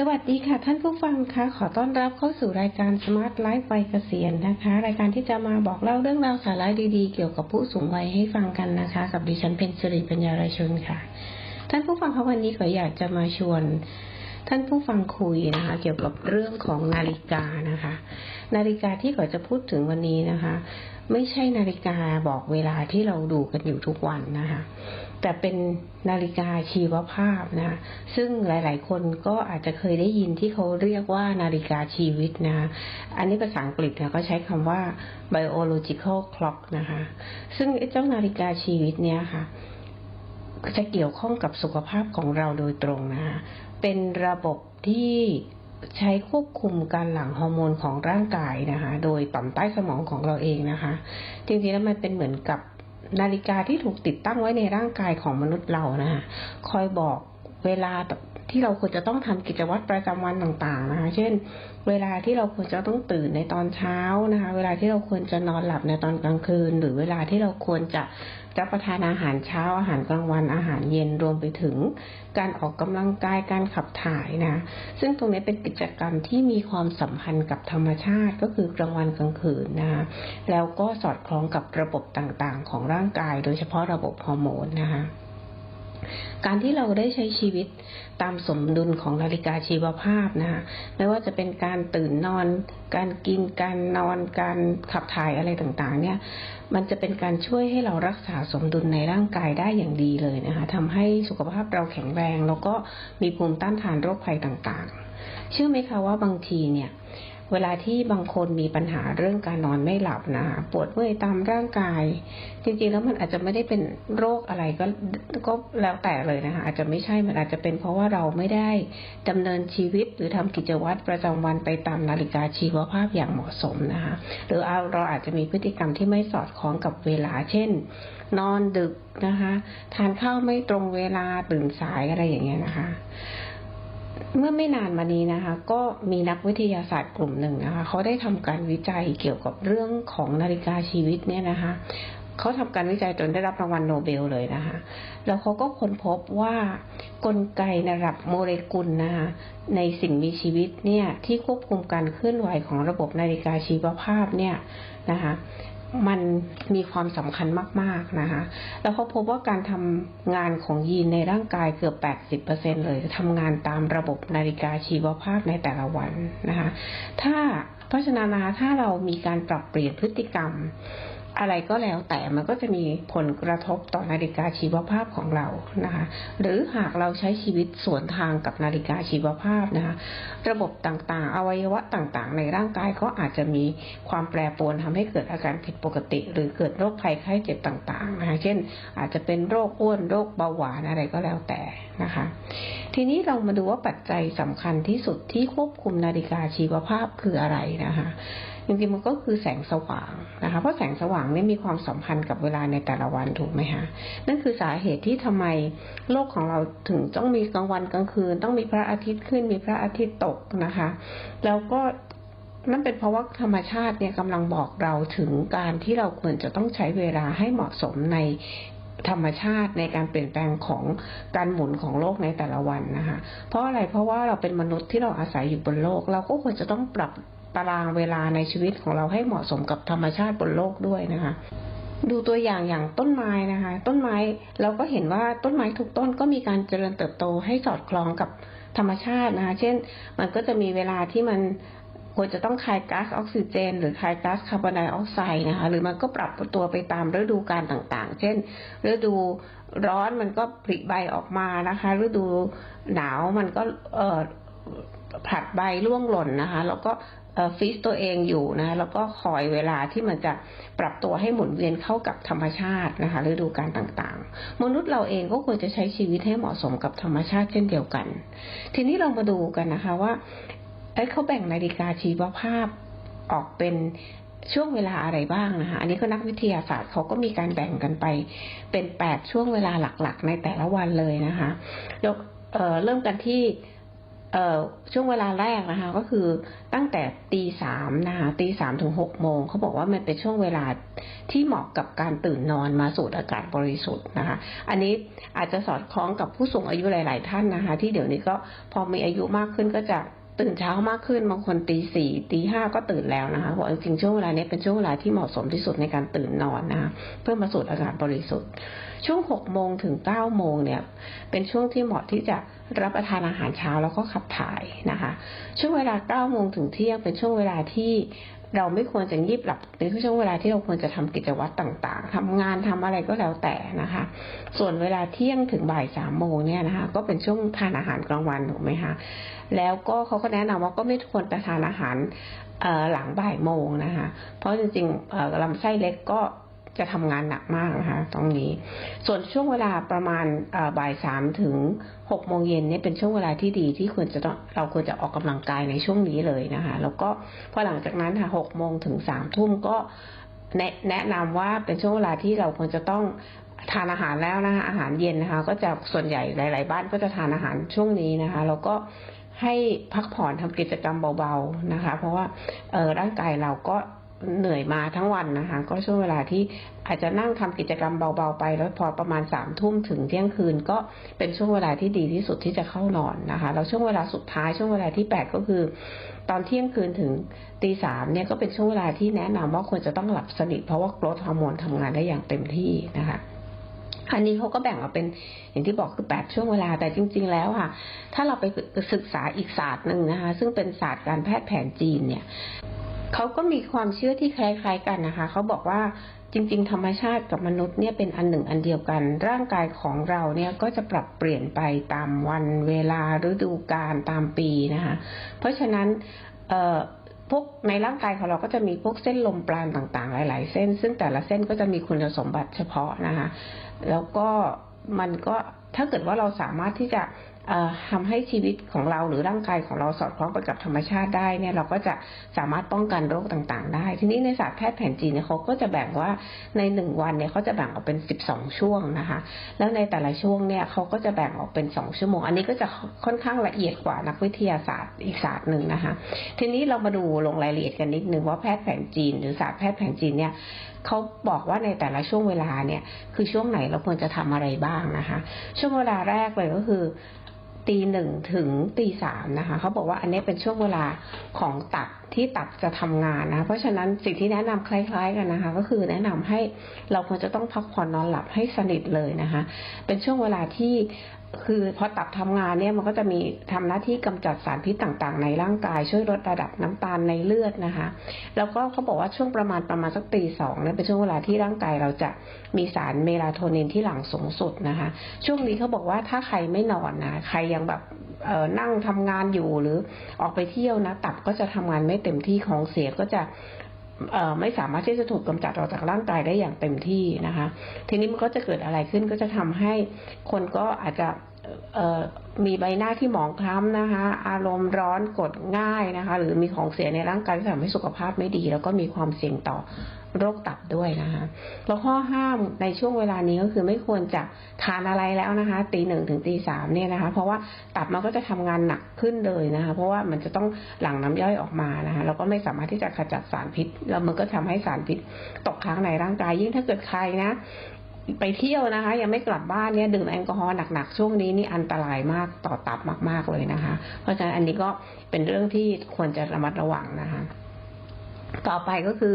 สวัสดีค่ะท่านผู้ฟังคะขอต้อนรับเข้าสู่รายการ Smart Life วัยเกษียณนะคะ รายการที่จะมาบอกเล่าเรื่องราวสาระดีๆ เกี่ยวกับผู้สูงวัยให้ฟังกันนะคะ กับดิฉันเป็นสิริปัญญารชนค่ะ ท่านผู้ฟังคะวันนี้ขออยากจะมาชวน ท่านผู้ฟังคุยนะคะ เกี่ยวกับเรื่องของนาฬิกานะคะ นาฬิกาที่ขอจะพูดถึงวันนี้นะคะ ไม่ใช่นาฬิกาบอกเวลาที่เราดูกันอยู่ทุกวันนะคะ แต่เป็นนาฬิกาชีวภาพนะซึ่งหลาย ๆ คนก็อาจจะเคยได้ยินที่เขาเรียกว่านาฬิกาชีวิตนะอันนี้ภาษาอังกฤษนะก็ใช้คำว่า biological clock นะคะ ซึ่งเจ้านาฬิกาชีวิตเนี้ยค่ะ จะเกี่ยวข้องกับสุขภาพของเราโดยตรงนะคะเป็นระบบที่ใช้ควบคุมการหลั่งฮอร์โมนของร่างกายนะคะ โดยต่อมใต้สมองของเราเองนะคะ จริงๆแล้วมันเป็นเหมือนกับ นาฬิกาที่ถูกติดตั้งไว้ในร่างกายของมนุษย์เรานะคะคอยบอก เวลาที่เราควรจะต้องทำกิจวัตรประจำวันต่างๆนะคะ เช่น เวลาที่เราควรจะต้องตื่นในตอนเช้านะคะ เวลาที่เราควรจะนอนหลับในตอนกลางคืน หรือเวลาที่เราควรจะรับประทานอาหารเช้าอาหารกลางวันอาหารเย็นรวมไปถึง การออกกำลังกายการขับถ่ายนะ ซึ่งตรงนี้เป็นกิจกรรมที่มีความสัมพันธ์กับธรรมชาติก็คือกลางวันกลางคืนนะคะแล้วก็สอดคล้องกับระบบต่างๆ ของร่างกาย โดยเฉพาะระบบฮอร์โมนนะคะ การที่เราได้ใช้ชีวิตตามสมดุลของนาฬิกาชีวภาพนะคะไม่ว่าจะเป็นการตื่นนอน การกิน การนอน การขับถ่ายอะไรต่างๆ เนี่ย มันจะเป็นการช่วยให้เรารักษาสมดุลในร่างกายได้อย่างดีเลยนะคะทำให้สุขภาพเราแข็งแรง แล้วก็มีภูมิต้านทานโรคภัยต่างๆ เชื่อไหมคะว่าบางทีเนี่ย เวลาที่บางคนมีปัญหาเรื่องการนอนไม่หลับนะคะปวดเมื่อยตามร่างกาย จริงๆแล้วมันอาจจะไม่ได้เป็นโรคอะไรก็ก็แล้วแต่เลยนะคะอาจจะไม่ใช่มันอาจจะเป็นเพราะว่าเราไม่ได้ดำเนินชีวิตหรือทำกิจวัตรประจำวันไปตามนาฬิกาชีวภาพอย่างเหมาะสมนะคะหรือเราอาจจะมีพฤติกรรมที่ไม่สอดคล้องกับเวลา เช่น นอนดึกนะคะ ทานข้าวไม่ตรงเวลาตื่นสายอะไรอย่างเงี้ยนะคะ เมื่อไม่นานมานี้นะคะ ก็มีนักวิทยาศาสตร์กลุ่มหนึ่งนะคะเขาได้ทำการวิจัยเกี่ยวกับเรื่องของนาฬิกาชีวิตเนี่ยนะคะเขาทำการวิจัยจนได้รับรางวัลโนเบลเลยนะคะ แล้วเขาก็ค้นพบว่ากลไกในระดับโมเลกุลนะคะในสิ่งมีชีวิตเนี่ยที่ควบคุมการเคลื่อนไหวของระบบนาฬิกาชีวภาพเนี่ยนะคะ มันมีความสำคัญมาก ๆ นะคะ แล้วเขาพบว่าการทำงานของยีนในร่างกายเกือบ 80%เลยทำงานตามระบบนาฬิกาชีวภาพในแต่ละวันนะคะ ถ้าเพราะฉะนั้นนะคะถ้าเรามีการปรับเปลี่ยนพฤติกรรม อะไรก็แล้วแต่มันก็จะมีผลกระทบต่อนาฬิกาชีวภาพของเรานะคะ หรือหากเราใช้ชีวิตสวนทางกับนาฬิกาชีวภาพนะคะ ระบบต่างๆ อวัยวะต่างๆ ในร่างกายก็อาจจะมีความแปรปรวนทำให้เกิดอาการผิดปกติ หรือเกิดโรคภัยไข้เจ็บต่างๆนะคะ เช่น อาจจะเป็นโรคอ้วนโรคเบาหวานอะไรก็แล้วแต่นะคะ ทีนี้เรามาดูว่าปัจจัยสำคัญที่สุดที่ควบคุมนาฬิกาชีวภาพคืออะไรนะคะจริงๆมันก็คือแสงสว่างนะคะ เพราะแสงสว่างนี่มีความสัมพันธ์กับเวลาในแต่ละวันถูกไหมคะนั่นคือสาเหตุที่ทำไมโลกของเราถึงต้องมีกลางวันกลางคืน ต้องมีพระอาทิตย์ขึ้น มีพระอาทิตย์ตกนะคะ แล้วก็นั่นเป็นเพราะว่าธรรมชาติเนี่ยกำลังบอกเราถึงการที่เราควรจะต้องใช้เวลาให้เหมาะสมใน ธรรมชาติในการเปลี่ยนแปลงของการหมุนของโลกในแต่ละวันนะคะ เพราะอะไรเพราะว่าเราเป็นมนุษย์ที่เราอาศัยอยู่บนโลก เราก็ควรจะต้องปรับตารางเวลาในชีวิตของเราให้เหมาะสมกับธรรมชาติบนโลกด้วยนะคะ ดูตัวอย่างอย่างต้นไม้นะคะ ต้นไม้เราก็เห็นว่าต้นไม้ทุกต้นก็มีการเจริญเติบโตให้สอดคล้องกับธรรมชาตินะคะ เช่น มันก็จะมีเวลาที่มัน ควรจะต้องคายก๊าซออกซิเจน หรือคายก๊าซคาร์บอนไดออกไซด์นะคะ หรือมันก็ปรับตัวไปตามฤดูกาลต่างๆ เช่น ฤดูร้อนมันก็ผลิใบออกมานะคะ ฤดูหนาวมันก็เอ่อผลัดใบร่วงหล่นนะคะ แล้วก็ฟิสตัวเองอยู่นะ แล้วก็คอยเวลาที่มันจะปรับตัวให้หมุนเวียนเข้ากับธรรมชาตินะคะฤดูกาลต่างๆ มนุษย์เราเองก็ควรจะใช้ชีวิตให้เหมาะสมกับธรรมชาติเช่นเดียวกัน ทีนี้เรามาดูกันนะคะว่า ไอ้เขาแบ่งนาฬิกาชีวภาพออกเป็นช่วงเวลาอะไรบ้างนะคะ อันนี้ก็นักวิทยาศาสตร์เขาก็มีการแบ่งกันไป เป็นแปดช่วงเวลาหลักๆ ในแต่ละวันเลยนะคะยกเเริ่มกันที่เช่วงเวลาแรกนะคะ ก็คือตั้งแต่ตีสามนะคะตีสามถึงหกโมงเขาบอกว่ามันเป็นช่วงเวลาที่เหมาะกับการตื่นนอนมาสูดอากาศบริสุทธิ์นะคะ อันนี้อาจจะสอดคล้องกับผู้สูงอายุหลาย ๆ ท่านนะคะ ที่เดี๋ยวนี้ก็พอมีอายุมากขึ้นก็จะ ตื่นเช้ามากขึ้นบางคนตีสี่ตีห้าก็ตื่นแล้วนะคะบอกจริงช่วงเวลานี้เป็นช่วงเวลาที่เหมาะสมที่สุดในการตื่นนอนนะคะเพื่อมาสูดอากาศบริสุทธิ์ ช่วงหกโมงถึงเก้าโมงเนี่ย เป็นช่วงที่เหมาะที่จะรับประทานอาหารเช้าแล้วก็ขับถ่ายนะคะ ช่วงเวลาเก้าโมงถึงเที่ยงเป็นช่วงเวลาที่ เราไม่ควรจะยีบหลับในช่วงเวลาที่เราควรจะทำกิจวัตรต่าง ๆทำงานทำอะไรก็แล้วแต่นะคะ ส่วนเวลาเที่ยงถึงบ่ายสามโมงเนี่ยนะคะ ก็เป็นช่วงทานอาหารกลางวันถูกไหมคะแล้วก็เขาก็แนะนำว่าก็ไม่ควรไปทานอาหารหลังบ่ายโมงนะคะ เพราะจริงๆลำไส้เล็กก็ จะทำงานหนักมากนะคะตรงนี้ ส่วนช่วงเวลาประมาณบ่ายสามถึงหกโมงเย็นเนี่ยเป็นช่วงเวลาที่ดีที่ควรจะเราควรจะออกกำลังกายในช่วงนี้เลยนะคะ แล้วก็พอหลังจากนั้นค่ะหกโมงถึงสามทุ่มก็แนะนำว่าเป็นช่วงเวลาที่เราควรจะต้องทานอาหารแล้วนะคะอาหารเย็นนะคะ ก็จะส่วนใหญ่หลาย ๆ บ้านก็จะทานอาหารช่วงนี้นะคะ แล้วก็ให้พักผ่อนทำกิจกรรมเบา ๆ นะคะ เพราะว่าร่างกายเราก็ เหนื่อยมาทั้งวันนะคะ ก็ช่วงเวลาที่อาจจะนั่งทำกิจกรรมเบาๆไป แล้วพอประมาณสามทุ่มถึงเที่ยงคืนก็เป็นช่วงเวลาที่ดีที่สุดที่จะเข้านอนนะคะแล้วช่วงเวลาสุดท้ายช่วงเวลาที่แปดก็คือ ตอนเที่ยงคืนถึงตีสามเนี่ยก็เป็นช่วงเวลาที่แนะนำว่าควรจะต้องหลับสนิทเพราะว่าโกรทฮอร์โมนทำงานได้อย่างเต็มที่นะคะอันนี้เขาก็แบ่งออกเป็นอย่างที่บอกคือแปดช่วงเวลาแต่จริง ๆ แล้วค่ะ ถ้าเราไปศึกษาอีกศาสตร์หนึ่งนะคะ ซึ่งเป็นศาสตร์การแพทย์แผนจีนเนี่ย เขาก็มีความเชื่อที่คล้ายๆกันนะคะ เขาบอกว่าจริง ๆ ธรรมชาติกับมนุษย์เนี่ยเป็นอันหนึ่งอันเดียวกัน ร่างกายของเราเนี่ยก็จะปรับเปลี่ยนไปตามวันเวลาฤดูกาลตามปีนะคะ เพราะฉะนั้นพวกในร่างกายของเราก็จะมีพวกเส้นลมปราณต่างๆ หลาย ๆ เส้น ซึ่งแต่ละเส้นก็จะมีคุณสมบัติเฉพาะนะคะ แล้วก็มันก็ถ้าเกิดว่าเราสามารถที่จะ ทำให้ชีวิตของเราหรือร่างกายของเราสอดคล้องไปกับธรรมชาติได้เนี่ยเราก็จะสามารถป้องกันโรคต่างๆ ได้ ทีนี้ในศาสตร์แพทย์แผนจีนเนี่ยเขาก็จะแบ่งว่าในหนึ่งวันเนี่ยเขาจะแบ่งออกเป็นสิบสองช่วงนะคะ แล้วในแต่ละช่วงเนี่ยเขาก็จะแบ่งออกเป็นสองชั่วโมง อันนี้ก็จะค่อนข้างละเอียดกว่านักวิทยาศาสตร์อีกศาสตร์หนึ่งนะคะ ทีนี้เรามาดูลงรายละเอียดกันนิดนึงว่าแพทย์แผนจีน หรือศาสตร์แพทย์แผนจีนเนี่ยเขาบอกว่าในแต่ละช่วงเวลาเนี่ยคือช่วงไหนเราควรจะทำอะไรบ้างนะคะ ช่วงเวลาแรกเลยก็คือ ตีหนึ่งถึงตีสามนะคะเขาบอกว่าอันนี้เป็นช่วงเวลาของตับที่ตับจะทำงานนะเพราะฉะนั้นสิ่งที่แนะนำคล้ายๆกันนะคะ ก็คือแนะนำให้เราควรจะต้องพักผ่อนนอนหลับให้สนิทเลยนะคะ เป็นช่วงเวลาที่ คือพอตับทำงานเนี่ยมันก็จะมีทำหน้าที่กำจัดสารพิษต่างๆ ในร่างกาย ช่วยลดระดับน้ำตาลในเลือดนะคะ แล้วก็เขาบอกว่าช่วงประมาณประมาณสักตีสองเนี่ยเป็นช่วงเวลาที่ร่างกายเราจะมีสารเมลาโทนินที่หลั่งสูงสุดนะคะ ช่วงนี้เขาบอกว่าถ้าใครไม่นอนนะใครยังแบบเอ่อนั่งทำงานอยู่หรือออกไปเที่ยวนะ ตับก็จะทำงานไม่เต็มที่ของเสียก็จะ ไม่สามารถที่จะถูกกำจัดออกจากร่างกายได้อย่างเต็มที่นะคะ ทีนี้มันก็จะเกิดอะไรขึ้นก็จะทำให้คนก็อาจจะ มีใบหน้าที่หมองคล้ำนะคะ อารมณ์ร้อนกดง่ายนะคะ หรือมีของเสียในร่างกายที่ทำให้สุขภาพไม่ดี แล้วก็มีความเสี่ยงต่อโรคตับด้วยนะคะแล้วข้อห้ามในช่วงเวลานี้ก็คือไม่ควรจะทานอะไรแล้วนะคะตีหนึ่งถึงตีสามเนี่ยนะคะ เพราะว่าตับมันก็จะทำงานหนักขึ้นเลยนะคะ เพราะว่ามันจะต้องหลั่งน้ำย่อยออกมานะคะแล้วก็ไม่สามารถที่จะขจัดสารพิษ แล้วมันก็ทำให้สารพิษตกค้างในร่างกายยิ่งถ้าเกิดใครนะ ไปเที่ยวนะคะ ยังไม่กลับบ้านเนี่ยดื่มแอลกอฮอล์หนักๆ ช่วงนี้นี่อันตรายมากต่อตับมาก ๆเลยนะคะ เพราะฉะนั้นอันนี้ก็เป็นเรื่องที่ควรจะระมัดระวังนะคะต่อไปก็คือ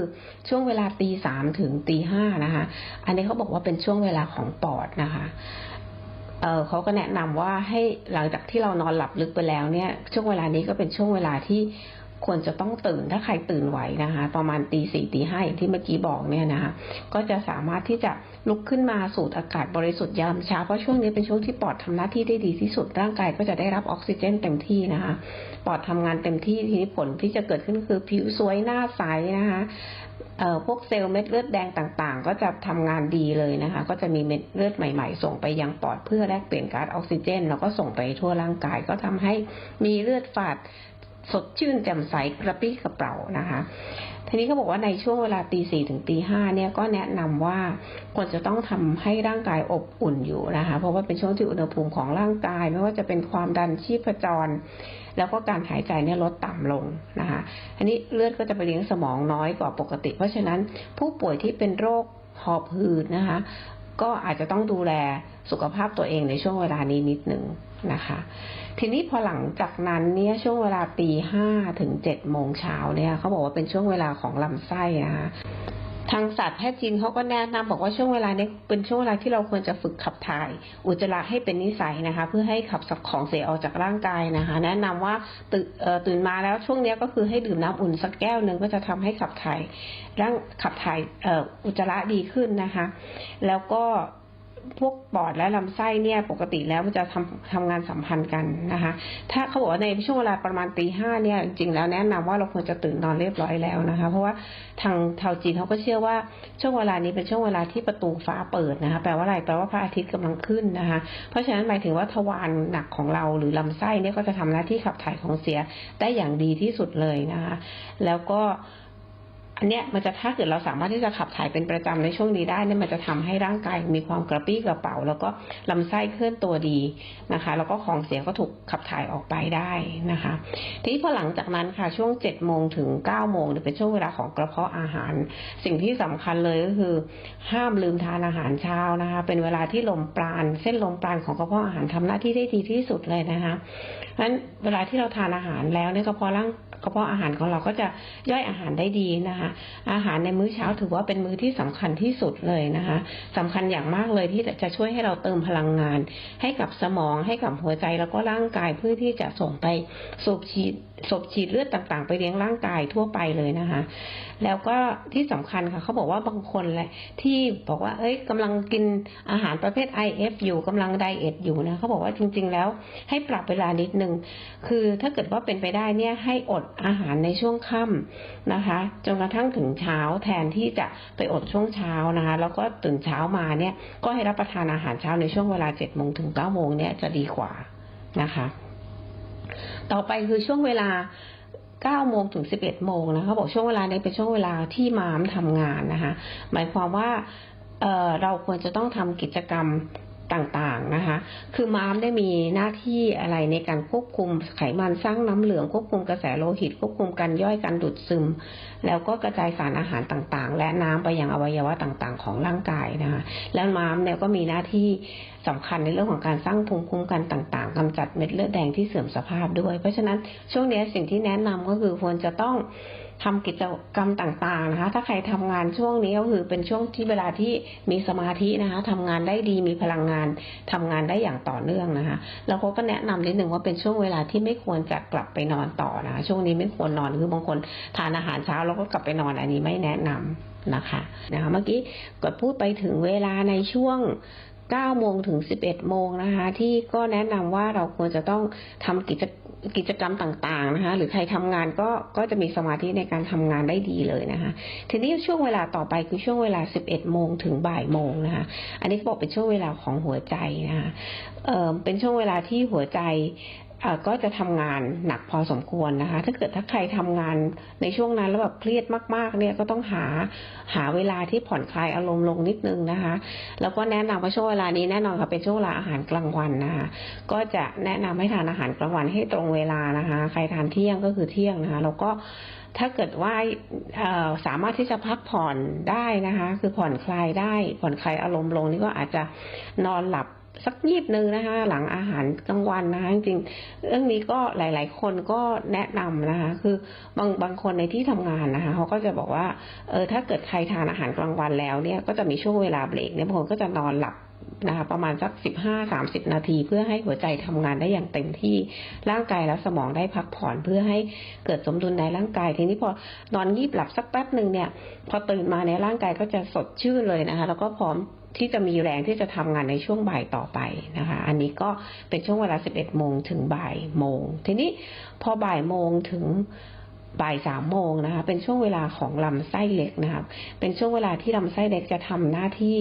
ช่วงเวลาตีสามถึงตีห้านะคะ อันนี้เขาบอกว่าเป็นช่วงเวลาของปอดนะคะเเขาก็แนะนำว่าให้หลังจากที่เรานอนหลับลึกไปแล้วเนี่ย ช่วงเวลานี้ก็เป็นช่วงเวลาที่ ควรจะต้องตื่นถ้าใครตื่นไหวนะคะ ประมาณตีสี่ตีห้าอย่างที่เมื่อกี้บอกเนี่ยนะคะก็จะสามารถที่จะลุกขึ้นมาสูดอากาศบริสุทธิ์ยามเช้าเพราะช่วงนี้เป็นช่วงที่ปอดทำหน้าที่ได้ดีที่สุดร่างกายก็จะได้รับออกซิเจนเต็มที่นะคะปอดทำงานเต็มที่ทีนี้ผลที่จะเกิดขึ้นคือผิวสวยหน้าใสนะคะเอ่อพวกเซลล์เม็ดเลือดแดงต่างๆ ก็จะทำงานดีเลยนะคะ ก็จะมีเม็ดเลือดใหม่ๆ ส่งไปยังปอดเพื่อแลกเปลี่ยนก๊าซออกซิเจน แล้วก็ส่งไปทั่วร่างกายก็ทำให้มีเลือดฝาด สดชื่นแจ่มใสกระปี้กระเป๋านะคะ ทีนี้เขาบอกว่าในช่วงเวลาตีสี่ถึงตีห้าเนี่ยก็แนะนำว่าควรจะต้องทำให้ร่างกายอบอุ่นอยู่นะคะ เพราะว่าเป็นช่วงที่อุณหภูมิของร่างกาย ไม่ว่าจะเป็นความดันชีพจร แล้วก็การหายใจเนี่ยลดต่ำลงนะคะ อันนี้เลือดก็จะไปเลี้ยงสมองน้อยกว่าปกติ เพราะฉะนั้นผู้ป่วยที่เป็นโรคหอบหืดนะคะ ก็อาจจะต้องดูแลสุขภาพตัวเองในช่วงเวลานี้นิดหนึ่งนะคะ ทีนี้พอหลังจากนั้นเนี่ยช่วงเวลาตีห้าถึงเจ็ดโมงเช้าเนี่ยเขาบอกว่าเป็นช่วงเวลาของลำไส้นะคะ ทางศาสตร์แพทย์จีนเขาก็แนะนำบอกว่าช่วงเวลานี้เป็นช่วงเวลาที่เราควรจะฝึกขับถ่าย อุจจาระให้เป็นนิสัยนะคะ เพื่อให้ขับสับของเสียออกจากร่างกายนะคะ แนะนำว่าตื่นตื่นมาแล้วช่วงนี้ก็คือให้ดื่มน้ำอุ่นสักแก้วหนึ่งก็จะทำให้ขับถ่ายร่างขับถ่ายอุจจาระดีขึ้นนะคะ แล้วก็ พวกปอดและลำไส้เนี่ยปกติแล้วมันจะทำทำงานสัมพันธ์กันนะคะ ถ้าเขาบอกว่าในช่วงเวลาประมาณตีห้าเนี่ยจริงแล้วแนะนำว่าเราควรจะตื่นนอนเรียบร้อยแล้วนะคะ เพราะว่าทางชาวจีนเขาก็เชื่อว่าช่วงเวลานี้เป็นช่วงเวลาที่ประตูฟ้าเปิดนะคะ แปลว่าอะไรแปลว่าพระอาทิตย์กำลังขึ้นนะคะ เพราะฉะนั้นหมายถึงว่าทวารหนักของเราหรือลำไส้เนี่ยก็จะทำหน้าที่ขับถ่ายของเสียได้อย่างดีที่สุดเลยนะคะ แล้วก็ อันเนี้ยมันจะถ้าเกิดเราสามารถที่จะขับถ่ายเป็นประจำในช่วงนี้ได้เนี่ยมันจะทำให้ร่างกายมีความกระปรี้กระเป๋า แล้วก็ลำไส้เคลื่อนตัวดีนะคะ แล้วก็ของเสียก็ถูกขับถ่ายออกไปได้นะคะ ทีนี้พอหลังจากนั้นค่ะช่วงเจ็ดโมงถึงเก้าโมงเนี่ยเป็นช่วงเวลาของกระเพาะอาหาร สิ่งที่สำคัญเลยก็คือ ห้ามลืมทานอาหารเช้านะคะ เป็นเวลาที่ลมปราณ เส้นลมปราณของกระเพาะอาหารทำหน้าที่ได้ดีที่สุดเลยนะคะเพราะฉะนั้นเวลาที่เราทานอาหารแล้วเนี่ยกระเพาะร่างกระเพาะอาหารของเราก็จะย่อยอาหารได้ดีนะคะอาหารในมื้อเช้าถือว่าเป็นมื้อที่สำคัญที่สุดเลยนะคะสำคัญอย่างมากเลยที่จะช่วยให้เราเติมพลังงาน ให้กับสมองให้กับหัวใจแล้วก็ร่างกายเพื่อที่จะส่งไปสูบฉีด สูบฉีดเลือดต่างๆ ไปเลี้ยงร่างกายทั่วไปเลยนะคะ แล้วก็ที่สำคัญค่ะเขาบอกว่าบางคนแหละที่บอกว่า เอ้ยกำลังกินอาหารประเภท IF อยู่กำลังไดเอทอยู่นะเขาบอกว่าจริง ๆ แล้วให้ปรับเวลานิดนึงคือถ้าเกิดว่าเป็นไปได้เนี่ยให้อดอาหารในช่วงค่ำนะคะจนกระทั่งถึงเช้าแทนที่จะไปอดช่วงเช้านะคะ แล้วก็ตื่นเช้ามาเนี่ยก็ให้รับประทานอาหารเช้าในช่วงเวลาเจ็ดโมงถึงเก้าโมงเนี่ยจะดีกว่านะคะ ต่อไปคือช่วงเวลา9โมงถึง 11 โมงนะคะเขาบอกช่วงเวลานี้เป็นช่วงเวลาที่ม้ามทำงานนะคะ หมายความว่าเอ่อเราควรจะต้องทำกิจกรรม ต่างๆนะคะ คือม้ามได้มีหน้าที่อะไรในการควบคุมไขมันสร้างน้ำเหลืองควบคุมกระแสโลหิต ควบคุมการย่อยการดูดซึม แล้วก็กระจายสารอาหารต่างๆ และน้ำไปยังอวัยวะต่างๆ ของร่างกายนะคะ แล้วม้ามเนี่ยก็มีหน้าที่สำคัญในเรื่องของการสร้างภูมิคุ้มกันต่างๆกำจัดเม็ดเลือดแดงที่เสื่อมสภาพด้วย เพราะฉะนั้นช่วงนี้สิ่งที่แนะนำก็คือควรจะต้อง ทำกิจกรรมต่างๆนะคะ ถ้าใครทำงานช่วงนี้ก็คือเป็นช่วงที่เวลาที่มีสมาธินะคะทำงานได้ดีมีพลังงานทำงานได้อย่างต่อเนื่องนะคะ แล้วเขาก็แนะนำนิดนึงว่าเป็นช่วงเวลาที่ไม่ควรจะกลับไปนอนต่อนะคะ ช่วงนี้ไม่ควรนอนคือบางคนทานอาหารเช้าแล้วก็กลับไปนอนอันนี้ไม่แนะนำนะคะนะคะ เมื่อกี้ก็พูดไปถึงเวลาในช่วง9โมงถึง 11 โมงนะคะ ที่ก็แนะนำว่าเราควรจะต้องทำกิจ กิจกรรมต่างๆนะคะ หรือใครทำงานก็ก็จะมีสมาธิในการทำงานได้ดีเลยนะคะ ทีนี้ช่วงเวลาต่อไปคือช่วงเวลา 11โมงถึงบ่ายโมงนะคะ อันนี้บอกเป็นช่วงเวลาของหัวใจนะคะเออเป็นช่วงเวลาที่หัวใจ ก็จะทำงานหนักพอสมควรนะคะ ถ้าเกิดถ้าใครทำงานในช่วงนั้นแล้วแบบเครียดมากๆ เนี่ยก็ต้องหาหาเวลาที่ผ่อนคลายอารมณ์ลงนิดนึงนะคะ แล้วก็แนะนำว่าช่วงเวลานี้แน่นอนค่ะเป็นช่วงเวลาอาหารกลางวันนะคะ ก็จะแนะนำให้ทานอาหารกลางวันให้ตรงเวลานะคะ ใครทานเที่ยงก็คือเที่ยงนะคะ แล้วก็ถ้าเกิดว่าสามารถที่จะพักผ่อนได้นะคะ คือผ่อนคลายได้ผ่อนคลายอารมณ์ลงนี่ก็อาจจะนอนหลับ สักยีบหนึ่งนะคะ หลังอาหารกลางวันนะคะจริงเรื่องนี้ก็หลาย ๆ คนก็แนะนำนะคะ คือบางบางคนในที่ทำงานนะคะเขาก็จะบอกว่าเออถ้าเกิดใครทานอาหารกลางวันแล้วเนี่ยก็จะมีช่วงเวลาเบรกเนี่ยบางคนก็จะนอนหลับนะคะประมาณสักสิบห้าสามสิบนาที เพื่อให้หัวใจทำงานได้อย่างเต็มที่ร่างกายและสมองได้พักผ่อนเพื่อให้เกิดสมดุลในร่างกาย ทีนี้พอนอนยีบหลับสักแป๊บหนึ่งเนี่ย พอตื่นมาในร่างกายก็จะสดชื่นเลยนะคะ แล้วก็พร้อม ที่จะมีแรงที่จะทำงานในช่วงบ่ายต่อไปนะคะ อันนี้ก็เป็นช่วงเวลา 11 โมงถึงบ่ายโมง ทีนี้พอบ่ายโมงถึงบ่ายสามโมงนะคะ เป็นช่วงเวลาของลำไส้เล็กนะคะ เป็นช่วงเวลาที่ลำไส้เล็กจะทำหน้าที่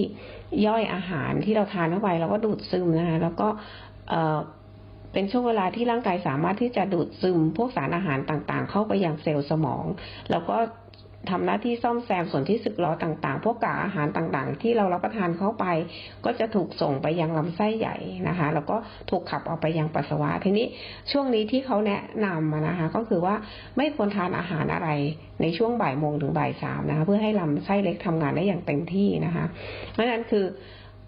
ย่อยอาหารที่เราทานเข้าไปแล้วก็ดูดซึมนะคะ แล้วก็เป็นช่วงเวลาที่ร่างกายสามารถที่จะดูดซึมพวกสารอาหารต่างๆ เข้าไปยังเซลล์สมอง แล้วก็ ทำหน้าที่ซ่อมแซมส่วนที่สึกหรอต่างๆ พวกกากอาหารต่างๆ ที่เรารับประทานเข้าไป ก็จะถูกส่งไปยังลำไส้ใหญ่นะคะ แล้วก็ถูกขับออกไปยังปัสสาวะ ทีนี้ช่วงนี้ที่เขาแนะนำมานะคะ ก็คือว่าไม่ควรทานอาหารอะไรในช่วงบ่ายโมงถึงบ่ายสามนะคะ เพื่อให้ลำไส้เล็กทำงานได้อย่างเต็มที่นะคะ เพราะฉะนั้นคือ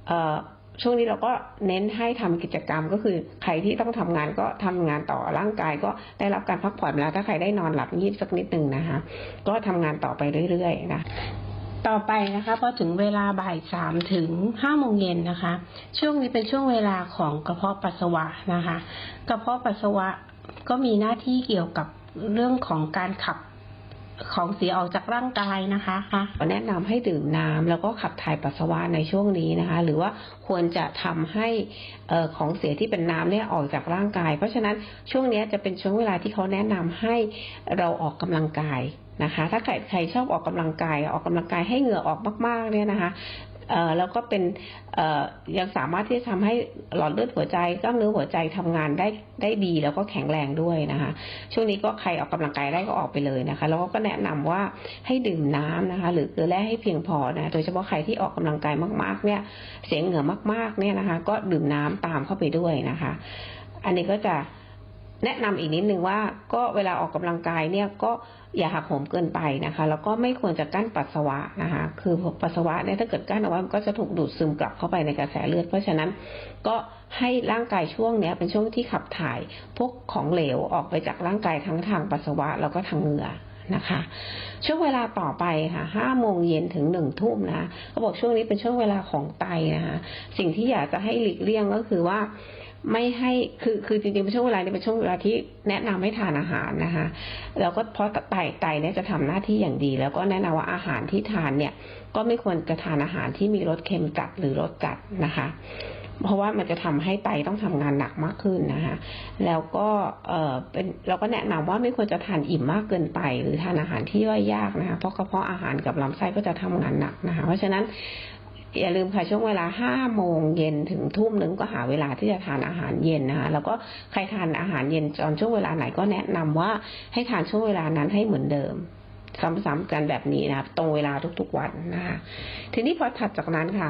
เอ่อ ช่วงนี้เราก็เน้นให้ทำกิจกรรมก็คือใครที่ต้องทำงานก็ทำงานต่อร่างกายก็ได้รับการพักผ่อนแล้วถ้าใครได้นอนหลับงีบสักนิดหนึ่งนะคะ ก็ทำงานต่อไปเรื่อยๆนะต่อไปนะคะพอถึงเวลาบ่ายสามถึงห้าโมงเย็นนะคะ ช่วงนี้เป็นช่วงเวลาของกระเพาะปัสสาวะนะคะ กระเพาะปัสสาวะก็มีหน้าที่เกี่ยวกับเรื่องของการขับ ของเสียออกจากร่างกายนะคะค่ะแนะนำให้ดื่มน้ำแล้วก็ขับถ่ายปัสสาวะในช่วงนี้นะคะ หรือว่าควรจะทำให้เออของเสียที่เป็นน้ำเนี่ยออกจากร่างกาย เพราะฉะนั้นช่วงนี้จะเป็นช่วงเวลาที่เขาแนะนำให้เราออกกำลังกายนะคะ ถ้าใครใครชอบออกกำลังกายออกกำลังกายให้เหงื่อออกมากๆเนี่ยนะคะ แล้วก็เป็นเอยังสามารถที่จะทำให้หลอดเลือดหัวใจกล้ามเนื้อหัวใจทำงานได้ได้ดีแล้วก็แข็งแรงด้วยนะคะ ช่วงนี้ก็ใครออกกำลังกายได้ก็ออกไปเลยนะคะแล้วก็แนะนำว่าให้ดื่มน้ำนะคะ หรือเกลือแร่ให้เพียงพอนะโดยเฉพาะใครที่ออกกำลังกายมากๆ เนี่ย เสียงเหงื่อมากๆเนี่ยนะคะ ก็ดื่มน้ำตามเข้าไปด้วยนะคะ อันนี้ก็จะ แนะนำอีกนิดนึงว่าก็เวลาออกกำลังกายเนี่ยก็อย่าหักโหมเกินไปนะคะ แล้วก็ไม่ควรจะกั้นปัสสาวะนะคะ คือปัสสาวะเนี่ยถ้าเกิดกั้นเอาไว้มันก็จะถูกดูดซึมกลับเข้าไปในกระแสเลือด เพราะฉะนั้นก็ให้ร่างกายช่วงเนี้ยเป็นช่วงที่ขับถ่ายพวกของเหลวออกไปจากร่างกายทั้งทางปัสสาวะแล้วก็ทางเหงื่อนะคะ ช่วงเวลาต่อไปค่ะห้าโมงเย็นถึงหนึ่งทุ่มนะเขาบอกช่วงนี้เป็นช่วงเวลาของไตนะคะ สิ่งที่อยากจะให้หลีกเลี่ยงก็คือว่า ไม่ให้คือคือจริงๆเป็นช่วงเวลานี้เป็นช่วงเวลาที่แนะนำให้ทานอาหารนะคะแล้วก็เพราะไตไตเนี่ยจะทำหน้าที่อย่างดี แล้วก็แนะนำว่าอาหารที่ทานเนี่ย ก็ไม่ควรจะทานอาหารที่มีรสเค็มจัดหรือรสจัดนะคะ เพราะว่ามันจะทำให้ไตต้องทำงานหนักมากขึ้นนะคะ แล้วก็เออเป็นเราก็แนะนำว่าไม่ควรจะทานอิ่มมากเกินไป หรือทานอาหารที่ย่อยยากนะคะ เพราะกระเพาะอาหารกับลำไส้ก็จะทำงานหนักนะคะ เพราะฉะนั้น อย่าลืมค่ะช่วงเวลาห้าโมงเย็นถึงทุ่มหนึ่งก็หาเวลาที่จะทานอาหารเย็นนะคะแล้วก็ใครทานอาหารเย็นตอนช่วงเวลาไหนก็แนะนำว่าให้ทานช่วงเวลานั้นให้เหมือนเดิม ซ้ำๆกันแบบนี้นะตรงเวลาทุกๆวันนะคะทีนี้พอถัดจากนั้นค่ะ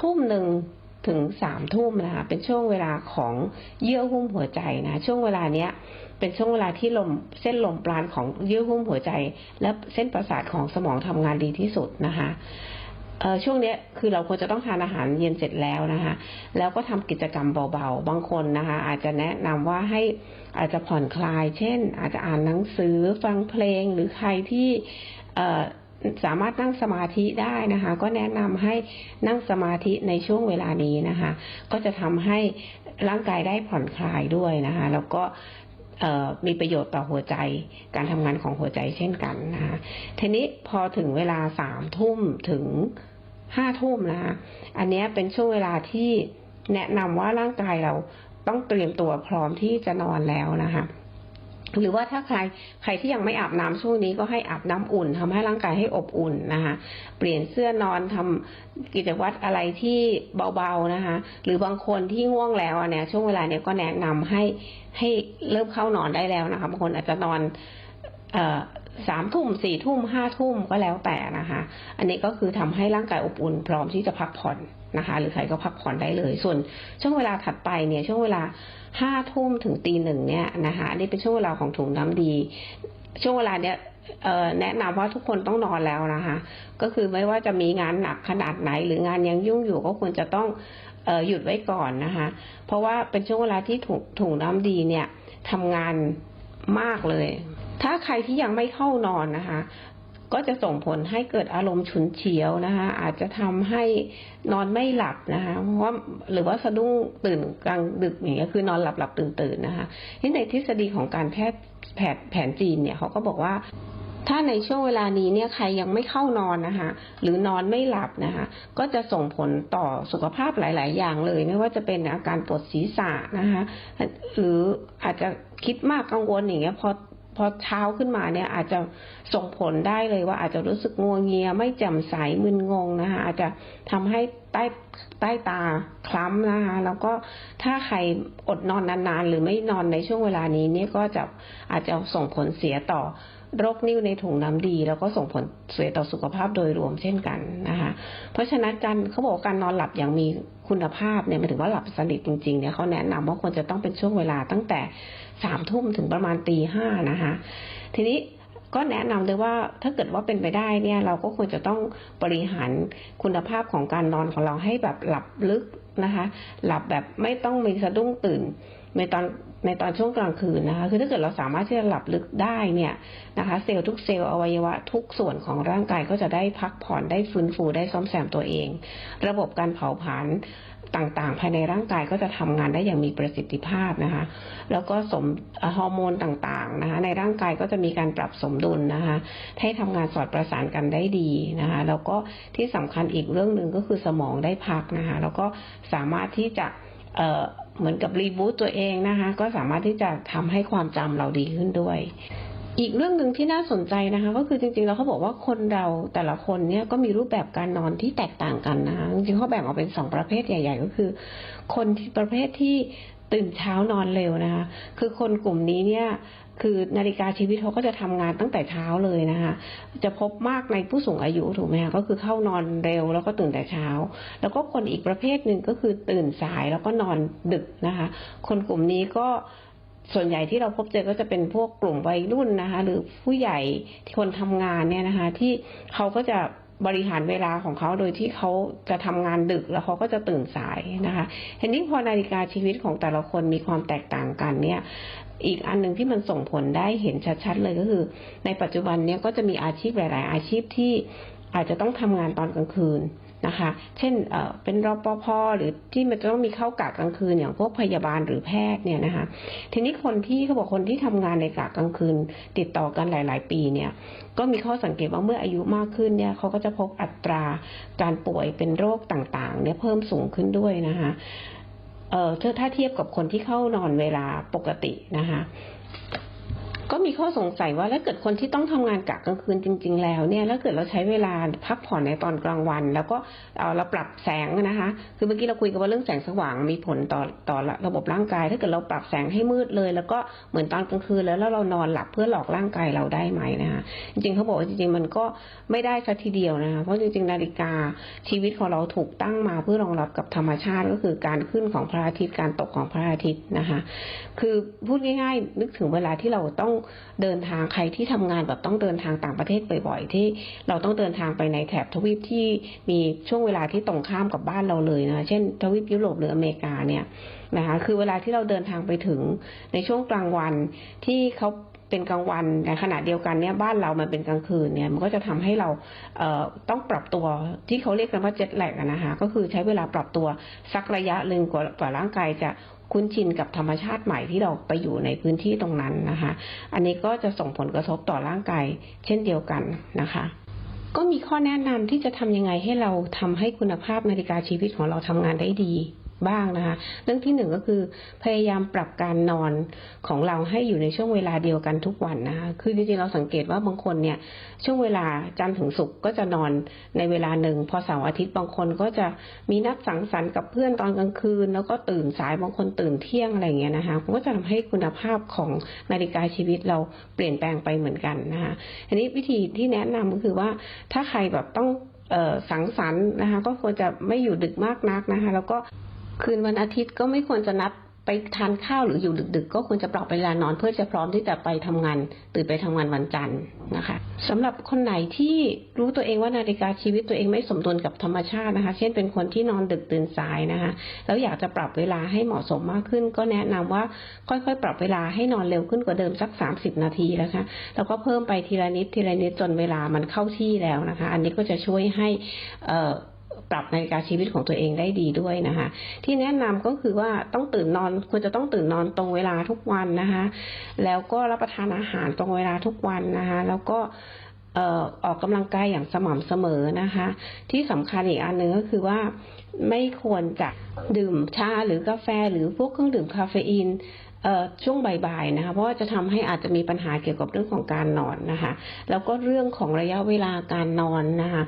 ทุ่มหนึ่งถึงสามทุ่มนะคะเป็นช่วงเวลาของเยื่อหุ้มหัวใจนะช่วงเวลาเนี้ยเป็นช่วงเวลาที่ลมเส้นลมปราณของเยื่อหุ้มหัวใจ และเส้นประสาทของสมองทำงานดีที่สุดนะคะ ช่วงนี้คือเราควรจะต้องทานอาหารเย็นเสร็จแล้วนะคะ แล้วก็ทำกิจกรรมเบาๆ บางคนนะคะ อาจจะแนะนำว่าให้อาจจะผ่อนคลาย เช่น อาจจะอ่านหนังสือฟังเพลงหรือใครที่สามารถนั่งสมาธิได้นะคะ ก็แนะนำให้นั่งสมาธิในช่วงเวลานี้นะคะ ก็จะทำให้ร่างกายได้ผ่อนคลายด้วยนะคะ แล้วก็มีประโยชน์ต่อหัวใจ การทำงานของหัวใจเช่นกันนะคะทีนี้พอถึงเวลาสามทุ่มถึง ห้าทุ่มนะคะอันนี้เป็นช่วงเวลาที่แนะนำว่าร่างกายเราต้องเตรียมตัวพร้อมที่จะนอนแล้วนะคะหรือว่าถ้าใครใครที่ยังไม่อาบน้ำช่วงนี้ก็ให้อาบน้ำอุ่นทำให้ร่างกายให้อบอุ่นนะคะเปลี่ยนเสื้อนอนทำกิจวัตรอะไรที่เบาๆนะคะหรือบางคนที่ง่วงแล้วอันเนี้ยช่วงเวลาเนี้ยก็แนะนำให้ให้เริ่มเข้านอนได้แล้วนะคะบางคนอาจจะนอนเอ สามทุ่มสี่ทุ่มห้าทุ่มก็แล้วแต่นะคะ อันนี้ก็คือทำให้ร่างกายอบอุ่นพร้อมที่จะพักผ่อนนะคะ หรือใครก็พักผ่อนได้เลย ส่วนช่วงเวลาถัดไปเนี่ยช่วงเวลาห้าทุ่มถึงตีหนึ่งเนี่ยนะคะอันนี้เป็นช่วงเวลาของถุงน้ำดี ช่วงเวลาเนี้ยแนะนำว่าทุกคนต้องนอนแล้วนะคะ ก็คือไม่ว่าจะมีงานหนักขนาดไหน หรืองานยังยุ่งอยู่ก็ควรจะต้องออหยุดไว้ก่อนนะคะ เพราะว่าเป็นช่วงเวลาที่ถุงถุงน้ำดีเนี่ยทำงานมากเลย ถ้าใครที่ยังไม่เข้านอนนะคะ ก็จะส่งผลให้เกิดอารมณ์ฉุนเฉียวนะคะ อาจจะทำให้นอนไม่หลับนะคะเพราะว่าหรือว่าสะดุ้งตื่นกลางดึกอย่างเงี้ยคือนอนหลับหลับตื่นตื่นนะคะที่ในทฤษฎีของการแพทย์แผนจีนเนี่ยเขาก็บอกว่าถ้าในช่วงเวลานี้เนี่ยใครยังไม่เข้านอนนะคะ หรือนอนไม่หลับนะคะ ก็จะส่งผลต่อสุขภาพหลาย ๆ อย่างเลย ไม่ว่าจะเป็นอาการปวดศีรษะนะคะ หรืออาจจะคิดมากกังวลอย่างเงี้ยพอ พอเช้าขึ้นมาเนี่ยอาจจะส่งผลได้เลยว่าอาจจะรู้สึกงัวเงีย ไม่แจ่มใสมึนงงนะคะอาจจะทำให้ใต้ใต้ตาคล้ำนะคะแล้วก็ถ้าใครอดนอนนานๆ หรือไม่นอนในช่วงเวลานี้เนี่ยก็จะอาจจะส่งผลเสียต่อโรคนิ่วในถุงน้ำดี แล้วก็ส่งผลเสียต่อสุขภาพโดยรวมเช่นกันนะคะเพราะฉะนั้นการเขาบอกการนอนหลับอย่างมีคุณภาพเนี่ยหมายถึงว่าหลับสนิทจริงๆเนี่ยเขาแนะนำว่าควรจะต้องเป็นช่วงเวลาตั้งแต่ สามทุ่มถึงประมาณตีห้านะคะ ทีนี้ก็แนะนำเลยว่าถ้าเกิดว่าเป็นไปได้เนี่ยเราก็ควรจะต้องบริหารคุณภาพของการนอนของเราให้แบบหลับลึกนะคะ หลับแบบไม่ต้องมีสะดุ้งตื่นในตอนในตอนช่วงกลางคืนนะคะ คือถ้าเกิดเราสามารถที่จะหลับลึกได้เนี่ยนะคะ เซลล์ทุกเซลล์อวัยวะทุกส่วนของร่างกายก็จะได้พักผ่อนได้ฟื้นฟูได้ซ่อมแซมตัวเอง ระบบการเผาผลาญ ต่างๆ ภายในร่างกายก็จะทำงานได้อย่างมีประสิทธิภาพนะคะ แล้วก็สมฮอร์โมนต่างๆนะคะ ในร่างกายก็จะมีการปรับสมดุลนะคะ ให้ทำงานสอดประสานกันได้ดีนะคะ แล้วก็ที่สำคัญอีกเรื่องหนึ่งก็คือสมองได้พักนะคะ แล้วก็สามารถที่จะเหมือนกับรีบูตตัวเองนะคะ ก็สามารถที่จะทำให้ความจำเราดีขึ้นด้วย อีกเรื่องหนึ่งที่น่าสนใจนะคะ ก็คือจริงๆแล้วเขาบอกว่าคนเราแต่ละคนเนี่ยก็มีรูปแบบการนอนที่แตกต่างกันนะคะจริงๆเขาแบ่งออกเป็นสองประเภทใหญ่ ๆ ก็คือ คนที่ประเภทที่ตื่นเช้านอนเร็วนะคะ คือคนกลุ่มนี้เนี่ยคือนาฬิกาชีวิตเขาก็จะทำงานตั้งแต่เช้าเลยนะคะ จะพบมากในผู้สูงอายุถูกไหมคะก็คือเข้านอนเร็วแล้วก็ตื่นแต่เช้า แล้วก็คนอีกประเภทหนึ่งก็คือตื่นสายแล้วก็นอนดึกนะคะ คนกลุ่มนี้ก็ ส่วนใหญ่ที่เราพบเจอก็จะเป็นพวกกลุ่มวัยรุ่นนะคะ หรือผู้ใหญ่ที่คนทำงานเนี่ยนะคะ ที่เขาก็จะบริหารเวลาของเขาโดยที่เขาจะทำงานดึกแล้วเขาก็จะตื่นสายนะคะเห็นนี้พอนาฬิกาชีวิตของแต่ละคนมีความแตกต่างกันเนี่ยอีกอันหนึ่งที่มันส่งผลได้เห็นชัดๆเลยก็คือ ในปัจจุบันเนี้ยก็จะมีอาชีพหลาย ๆ อาชีพที่อาจจะต้องทำงานตอนกลางคืน นะคะ เช่นเป็นรปภหรือที่มันจะต้องมีเข้ากะกลางคืนอย่างพวกพยาบาลหรือแพทย์เนี่ยนะคะ ทีนี้คนที่เขาบอกคนที่ทำงานในกะกลางคืน ติดต่อกันหลาย ๆ ปีเนี่ยก็มีข้อสังเกตว่าเมื่ออายุมากขึ้นเนี่ยเขาก็จะพบอัตราการป่วยเป็นโรคต่างๆเนี่ยเพิ่มสูงขึ้นด้วยนะคะเอ่อถ้าเทียบกับคนที่เข้านอนเวลาปกตินะคะ ก็มีข้อสงสัยว่าถ้าเกิดคนที่ต้องทำงานกะกลางคืนจริง ๆ แล้วเนี่ยแล้วเกิดเราใช้เวลาพักผ่อนในตอนกลางวัน แล้วก็เอ่อเราปรับแสงนะคะ คือเมื่อกี้เราคุยกันว่าเรื่องแสงสว่างมีผลต่อต่อระบบร่างกาย ถ้าเกิดเราปรับแสงให้มืดเลย แล้วก็เหมือนตอนกลางคืนแล้วแล้วเรานอนหลับเพื่อหลอกร่างกายเราได้ไหมนะคะจริงๆเขาบอกว่าจริงๆมันก็ไม่ได้สักทีเดียวนะคะเพราะจริงๆนาฬิกาชีวิตของเราถูกตั้งมาเพื่อรองรับกับธรรมชาติก็คือการขึ้นของพระอาทิตย์การตกของพระอาทิตย์นะคะ คือพูดง่ายๆ นึกถึงเวลาที่เราต้องเดินทางใครที่ทำงานแบบต้องเดินทางต่างประเทศบ่อยๆ ที่เราต้องเดินทางไปในแถบทวีปที่มีช่วงเวลาที่ตรงข้ามกับบ้านเราเลยนะ เช่น ทวีปยุโรปหรืออเมริกาเนี่ยนะคะคือเวลาที่เราเดินทางไปถึงในช่วงกลางวันที่เขาเป็นกลางวันในขณะเดียวกันเนี่ยบ้านเรามันเป็นกลางคืนเนี่ยมันก็จะทำให้เราเต้องปรับตัวที่เขาเรียกกันว่าเจ็ตแลกนะคะก็คือใช้เวลาปรับตัวสักระยะหนึ่งกว่ากว่าร่างกายจะ คุ้นชินกับธรรมชาติใหม่ที่เราไปอยู่ในพื้นที่ตรงนั้นนะคะ อันนี้ก็จะส่งผลกระทบต่อร่างกายเช่นเดียวกันนะคะ ก็มีข้อแนะนำที่จะทำยังไงให้เราทำให้คุณภาพนาฬิกาชีวิตของเราทำงานได้ดี บ้างนะคะ เรื่องที่หนึ่งก็คือพยายามปรับการนอนของเราให้อยู่ในช่วงเวลาเดียวกันทุกวันนะคะ คือจริงๆเราสังเกตว่าบางคนเนี่ยช่วงเวลาจันทร์ถึงศุกร์ก็จะนอนในเวลาหนึ่ง พอเสาร์อาทิตย์บางคนก็จะมีนัดสังสรรค์กับเพื่อนตอนกลางคืน แล้วก็ตื่นสายบางคนตื่นเที่ยงอะไรเงี้ยนะคะมันก็จะทำให้คุณภาพของนาฬิกาชีวิตเราเปลี่ยนแปลงไปเหมือนกันนะคะอันนี้วิธีที่แนะนำก็คือว่าถ้าใครแบบต้องสังสรรค์นะคะก็ควรจะไม่อยู่ดึกมากนักนะคะ แล้วก็ คืนวันอาทิตย์ก็ไม่ควรจะนัดไปทานข้าวหรืออยู่ดึกๆ ก็ควรจะปรับเวลานอนเพื่อจะพร้อมที่จะไปทำงานตื่นไปทำงานวันจันทร์นะคะสำหรับคนไหนที่รู้ตัวเองว่านาฬิกาชีวิตตัวเองไม่สมดุลกับธรรมชาตินะคะ เช่นเป็นคนที่นอนดึกตื่นสายนะคะ แล้วอยากจะปรับเวลาให้เหมาะสมมากขึ้น ก็แนะนำว่าค่อยๆ ปรับเวลาให้นอนเร็วขึ้นกว่าเดิมสัก 30 นาทีนะคะ แล้วก็เพิ่มไปทีละนิดทีละนิดจนเวลามันเข้าที่แล้วนะคะ อันนี้ก็จะช่วยให้อ่อ ปรับนาฬิกาชีวิตของตัวเองได้ดีด้วยนะคะ ที่แนะนำก็คือว่าต้องตื่นนอนควรจะต้องตื่นนอนตรงเวลาทุกวันนะคะ แล้วก็รับประทานอาหารตรงเวลาทุกวันนะคะ แล้วก็ออออกกำลังกายอย่างสม่ำเสมอนะคะ ที่สำคัญอีกอันหนึ่งก็คือว่าไม่ควรจะดื่มชาหรือกาแฟหรือพวกเครื่องดื่มคาเฟอีนช่วงบ่ายๆนะคะเพราะว่าจะทำให้อาจจะมีปัญหาเกี่ยวกับเรื่องของการนอนนะคะ แล้วก็เรื่องของระยะเวลาการนอนนะคะ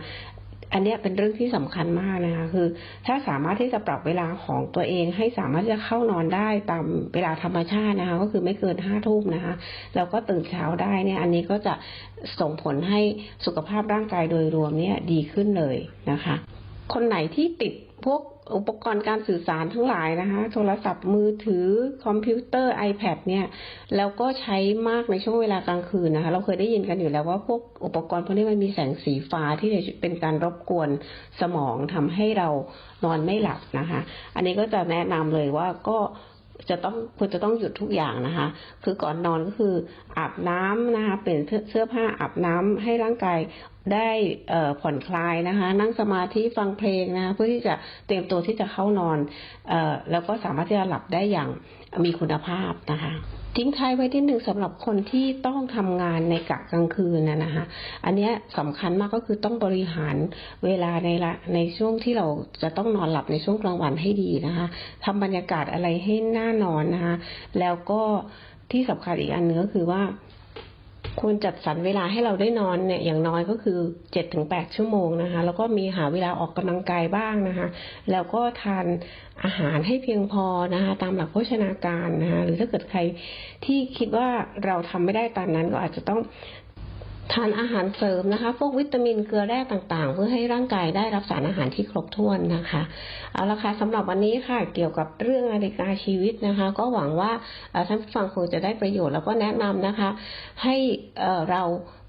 อันเนี้ยเป็นเรื่องที่สำคัญมากนะคะคือ ถ้าสามารถที่จะปรับเวลาของตัวเอง ให้สามารถที่จะเข้านอนได้ตามเวลาธรรมชาตินะคะ ก็คือไม่เกินห้าทุ่มนะคะแล้วก็ตื่นเช้าได้เนี่ย อันนี้ก็จะส่งผลให้สุขภาพร่างกายโดยรวมเนี่ยดีขึ้นเลยนะคะ คนไหนที่ติดพวก อุปกรณ์การสื่อสารทั้งหลายนะคะ โทรศัพท์มือถือคอมพิวเตอร์ iPad เนี่ยแล้วก็ใช้มากในช่วงเวลากลางคืนนะคะ เราเคยได้ยินกันอยู่แล้วว่าพวกอุปกรณ์พวกนี้มันมีแสงสีฟ้าที่เป็นการรบกวนสมองทำให้เรานอนไม่หลับนะคะ อันนี้ก็จะแนะนำเลยว่าก็ จะต้องควรจะต้องหยุดทุกอย่างนะคะ คือก่อนนอนก็คืออาบน้ำนะคะเปลี่ยนเสื้อผ้าอาบน้ำให้ร่างกายได้ผ่อนคลายนะคะ นั่งสมาธิฟังเพลงนะคะเพื่อที่จะเตรียมตัวที่จะเข้านอนอแล้วก็สามารถที่จะหลับได้อย่างมีคุณภาพนะคะ ทิ้งท้ายไว้ที่หนึ่งสำหรับคนที่ต้องทำงานในกะกลางคืนนะนะคะ อันนี้สำคัญมากก็คือต้องบริหารเวลาในละในช่วงที่เราจะต้องนอนหลับในช่วงกลางวันให้ดีนะคะทำบรรยากาศอะไรให้น่านอนนะคะ แล้วก็ที่สำคัญอีกอันหนึงก็คือว่า ควรจัดสรรเวลาให้เราได้นอนเนี่ยอย่างน้อยก็คือเจ็ดถึงแปดชั่วโมงนะคะ แล้วก็มีหาเวลาออกกำลังกายบ้างนะคะ แล้วก็ทานอาหารให้เพียงพอนะคะ ตามหลักโภชนาการนะคะหรือถ้าเกิดใครที่คิดว่าเราทำไม่ได้ตามนั้นก็อาจจะต้อง ทานอาหารเสริมนะคะ พวกวิตามินเกลือแร่ต่างๆ เพื่อให้ร่างกายได้รับสารอาหารที่ครบถ้วนนะคะ เอาละค่ะสำหรับวันนี้ค่ะเกี่ยวกับเรื่องนาฬิกาชีวิตนะคะ ก็หวังว่าท่านผู้ฟังคงจะได้ประโยชน์แล้วก็แนะนำนะคะ ให้เเรา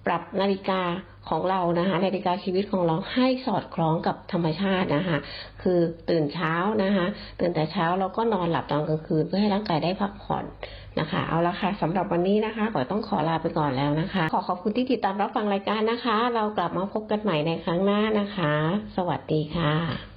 ปรับนาฬิกาของเรานะคะนาฬิกาชีวิตของเราให้สอดคล้องกับธรรมชาตินะคะคือตื่นเช้านะคะตื่นแต่เช้าแล้วก็นอนหลับตอนกลางคืนเพื่อให้ร่างกายได้พักผ่อนนะคะ เอาละค่ะสำหรับวันนี้นะคะขอต้องขอลาไปก่อนแล้วนะคะ ขอขอบคุณที่ติดตามรับฟังรายการนะคะ เรากลับมาพบกันใหม่ในครั้งหน้านะคะ สวัสดีค่ะ